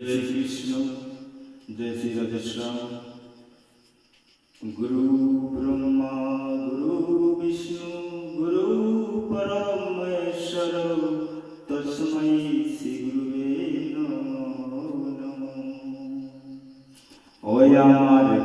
Krishna Desidadeshram Guru Brahma Guru Vishnu Guru Parameshwara Tasmai Sri Guruve Namo Namo Oyamare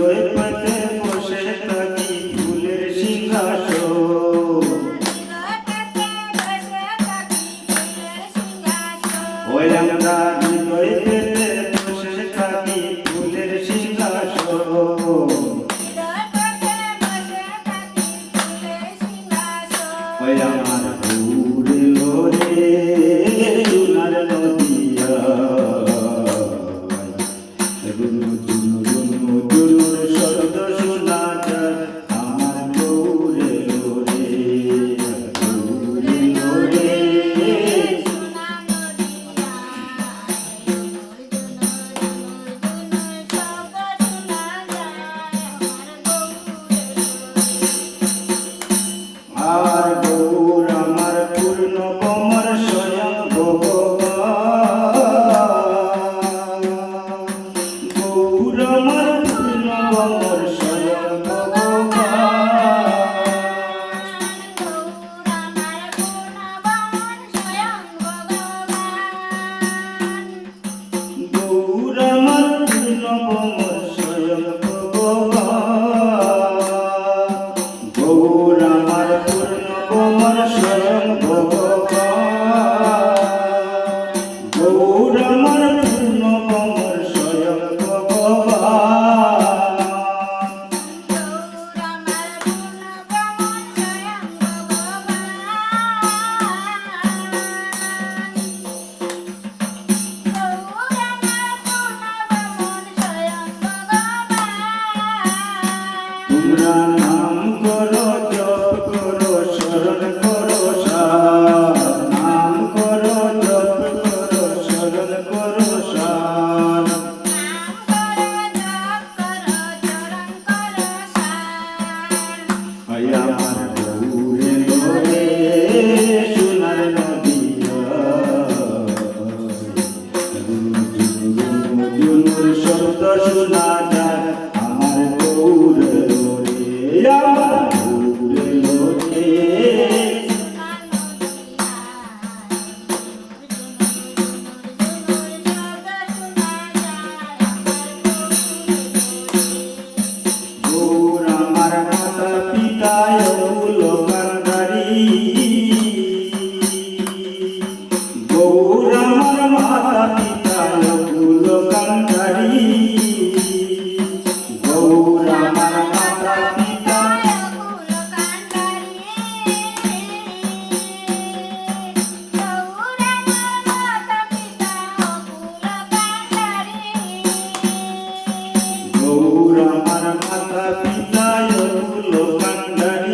জয় পাতে বসে থাকি ফুলের সিংহাসন ওই আমরা হৃদয় পেতে বসে থাকি ফুলের সিংহাসন ওই আমার ফুল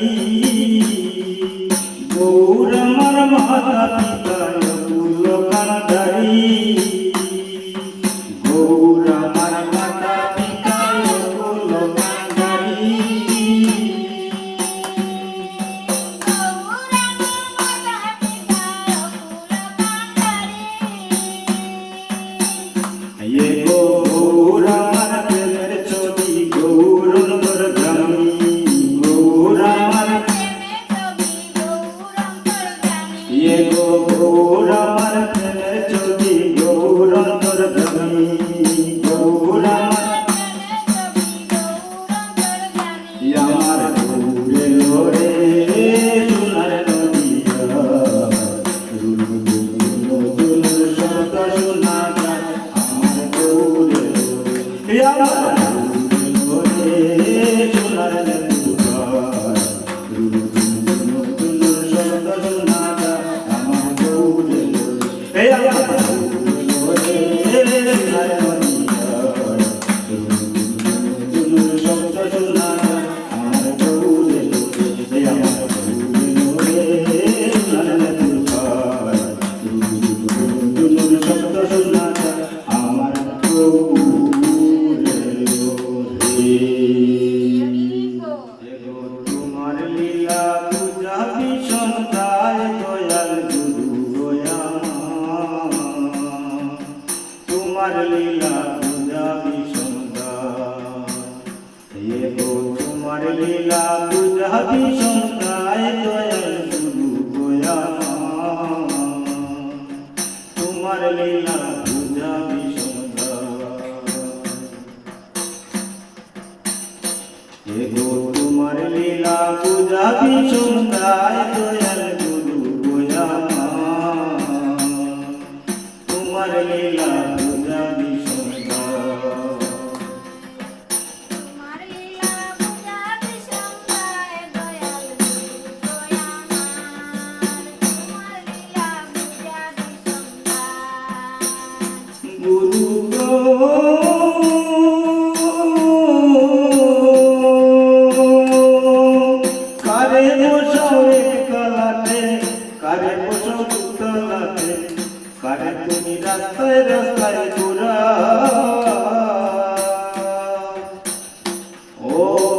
aí তোমার লীলা বুঝাবি সুন্দর এগো তোমার লীলা বুঝাবি সুন্দর দয়াল গুরু গোয়া তোমার লীলা বুঝাবি সুন্দর এগো তোমার লীলা বুঝাবি সুন্দর Oh.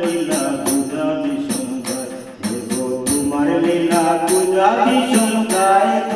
লীলা পূজা বিষম গায় তোমার লীলা পূজা বিষম গায়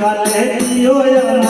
para